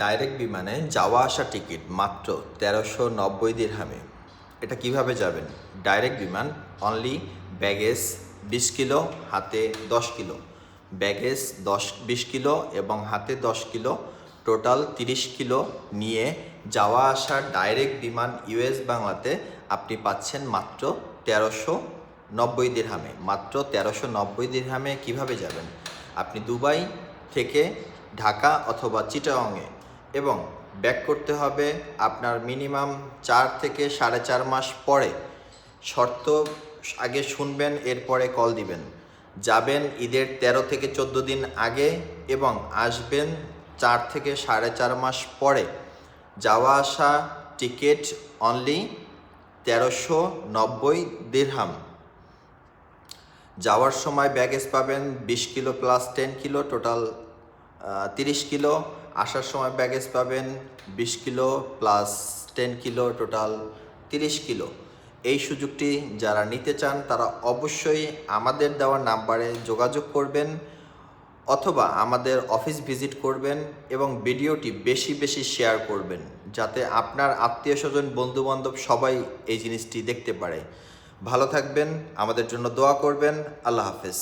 Direct বিমানে যাওয়া আসা টিকিট মাত্র তেরোশো নব্বই দিরহামে। এটা কীভাবে যাবেন? ডাইরেক্ট বিমান অনলি ব্যাগেজ বিশ কিলো, হাতে দশ কিলো। ব্যাগেজ দশ, বিশ কিলো এবং হাতে দশ কিলো। টোটাল তিরিশ কিলো নিয়ে যাওয়া আসা ডাইরেক্ট বিমান ইউএস বাংলাতে আপনি পাচ্ছেন মাত্র তেরোশো নব্বই দিরহামে। মাত্র তেরোশো নব্বই দিরহামে কীভাবে যাবেন? আপনি দুবাই থেকে ঢাকা অথবা চিটাগংয়ে। এবং ব্যাক করতে হবে আপনার মিনিমাম চার থেকে সাড়ে চার মাস পরে। শর্ত আগে শুনবেন, এরপরে কল দিবেন। যাবেন ঈদের তেরো থেকে চোদ্দ দিন আগে এবং আসবেন চার থেকে সাড়ে চার মাস পরে। যাওয়া আসা টিকিট অনলি তেরোশো নব্বই দিরহাম। যাওয়ার সময় ব্যাগেজ পাবেন বিশ kilo plus ten kilo total তিরিশ কিলো। আসার সময় ব্যাগেজ পাবেন বিশ kilo plus ten kilo total তিরিশ কিলো। এই সুযোগটি যারা নিতে চান, তারা অবশ্যই আমাদের দেওয়া নাম্বারে যোগাযোগ করবেন অথবা আমাদের অফিস ভিজিট করবেন এবং ভিডিওটি বেশি বেশি শেয়ার করবেন, যাতে আপনার আত্মীয় স্বজন বন্ধু বান্ধব সবাই এই জিনিসটি দেখতে পারে। ভালো থাকবেন, আমাদের জন্য দোয়া করবেন। আল্লাহ হাফেজ।